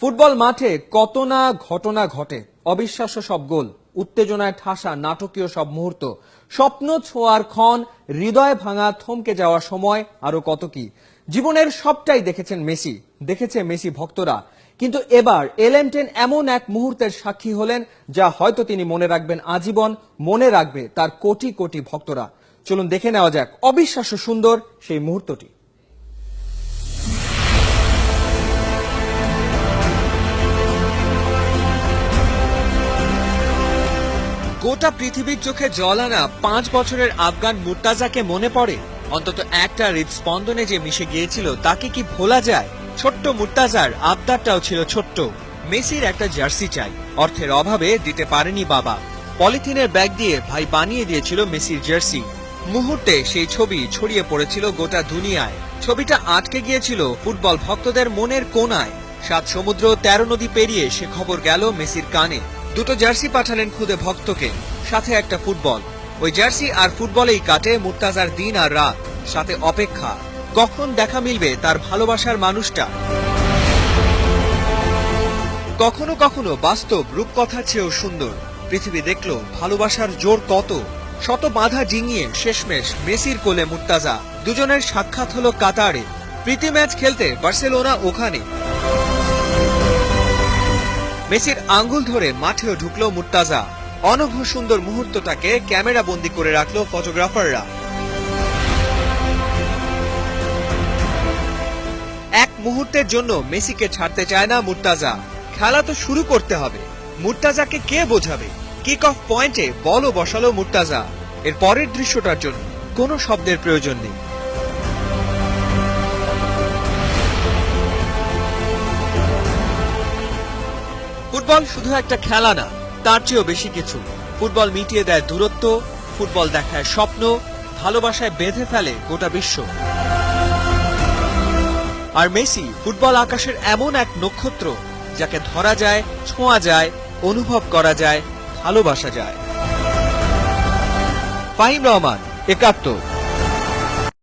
Football মাঠে কত না ঘটনা ঘটে, অবিশ্বাস্য সব গোল, উত্তেজনায় ঠাসা নাটকীয় সব মুহূর্ত, স্বপ্ন ছোঁয়ার ক্ষণ, হৃদয় ভাঙা থমকে যাওয়া সময়, আরও কত কি। জীবনের সবটাই দেখেছেন মেসি, দেখেছে মেসি ভক্তরা। কিন্তু এবার এলেনটেন এমন এক মুহূর্তের সাক্ষী হলেন, যা হয়তো তিনি মনে রাখবেন আজীবন, মনে রাখবে তার কোটি কোটি ভক্তরা। চলুন দেখে নেওয়া যাক, অবিশ্বাস্য সুন্দর সেই মুহূর্তটি। গোটা পৃথিবীর চোখে জল আনা পাঁচ বছরের আফগান মুর্তাজাকে মনে পড়ে? অন্তত একটা হৃদস্পন্দনে যে মিশে গিয়েছিল, তাকে কি ভোলা যায়? ছোট্ট মুর্তাজার আবদারটাও ছিল ছোট্ট। মেসির একটা জার্সি চাই। অর্থের অভাবে দিতে পারেনি বাবা। পলিথিনের ব্যাগ দিয়ে ভাই বানিয়ে দিয়েছিল মেসির জার্সি। মুহূর্তে সেই ছবি ছড়িয়ে পড়েছিল গোটা দুনিয়ায়। ছবিটা আটকে গিয়েছিল ফুটবল ভক্তদের মনের কোনায়। সাত সমুদ্র, তেরো নদী পেরিয়ে সে খবর গেল মেসির কানে। দুটো জার্সি পাঠালেন খুদে ভক্তকে, সাথে একটা ফুটবল। ওই জার্সি আর ফুটবলেই কাটে মুর্তাজার দিন আর রাত, সাথে অপেক্ষা। কখন দেখা মিলবে তার ভালোবাসার মানুষটা? কখনো কখনো বাস্তব রূপকথার চেয়েও সুন্দর। পৃথিবী দেখল ভালোবাসার জোর কত। শত বাধা ডিঙিয়ে শেষমেশ মেসির কোলে মুর্তাজা। দুজনের সাক্ষাৎ হলো কাতারে। প্রীতি ম্যাচ খেলতে বার্সেলোনা ওখানে। মেসির আঙ্গুল ধরে মাঠেও ঢুকলো মুর্তাজা। অনঘ সুন্দর মুহূর্তটাকে ক্যামেরা বন্দি করে রাখল ফটোগ্রাফাররা। এক মুহূর্তের জন্য মেসিকে ছাড়তে চায় না মুর্তাজা। খেলা তো শুরু করতে হবে। মুর্তাজাকে কে বোঝাবে? কিক অফ পয়েন্টে বলও বসালো মুর্তাজা। এর পরের দৃশ্যটার জন্য কোনো শব্দের প্রয়োজন নেই। ফুটবল শুধু একটা খেলা না, তার চেয়েও বেশি কিছু। ফুটবল মিটিয়ে দেয় দূরত্ব, ফুটবল দেখায় স্বপ্ন, ভালোবাসায় বেঁধে ফেলে গোটা বিশ্ব। আর মেসি ফুটবল আকাশের এমন এক নক্ষত্র, যাকে ধরা যায়, ছোঁয়া যায়, অনুভব করা যায়, ভালোবাসা যায়। ফাহিম রহমান, একাত্তর।